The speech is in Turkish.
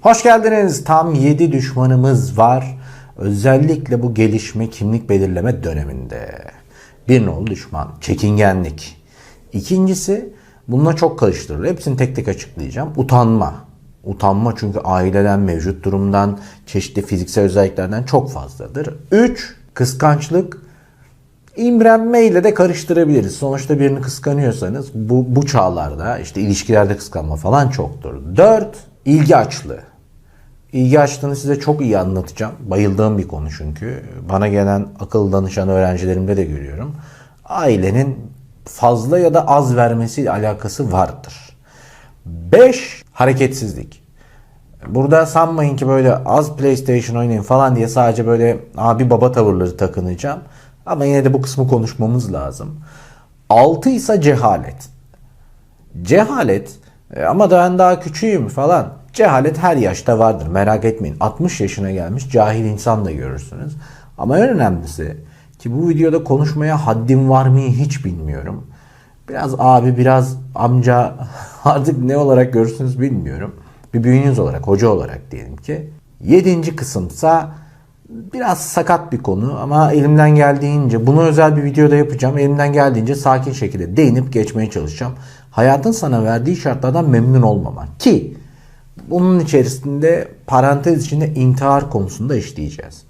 Hoş geldiniz. Tam 7 düşmanımız var. Özellikle bu gelişme kimlik belirleme döneminde. Bir nolu düşman. Çekingenlik. İkincisi bununla çok karıştırılır. Hepsini tek tek açıklayacağım. Utanma. Utanma çünkü aileden, mevcut durumdan, çeşitli fiziksel özelliklerden çok fazladır. 3. Kıskançlık. İmrenme ile de karıştırabiliriz. Sonuçta birini kıskanıyorsanız bu, bu çağlarda işte ilişkilerde kıskanma falan çoktur. 4. ilgi açlığı. İlgi açlığını size çok iyi anlatacağım. Bayıldığım bir konu çünkü. Bana gelen akıl danışan öğrencilerimde de görüyorum. Ailenin fazla ya da az vermesiyle alakası vardır. 5. Hareketsizlik. Burada sanmayın ki böyle az PlayStation oynayın falan diye sadece böyle abi baba tavırları takınacağım. Ama yine de bu kısmı konuşmamız lazım. 6 ise cehalet. Cehalet e, ama ben daha küçüğüm falan. Cehalet her yaşta vardır merak etmeyin. 60 yaşına gelmiş cahil insan da görürsünüz. Ama en önemlisi ki bu videoda konuşmaya haddim var mı hiç bilmiyorum. Biraz abi biraz amca artık ne olarak görürsünüz bilmiyorum. Bir büyüğünüz olarak hoca olarak diyelim ki. Yedinci kısımsa biraz sakat bir konu ama elimden geldiğince bunu özel bir videoda yapacağım. Elimden geldiğince sakin şekilde değinip geçmeye çalışacağım. Hayatın sana verdiği şartlardan memnun olmamak ki bunun içerisinde parantez içinde intihar konusunda işleyeceğiz.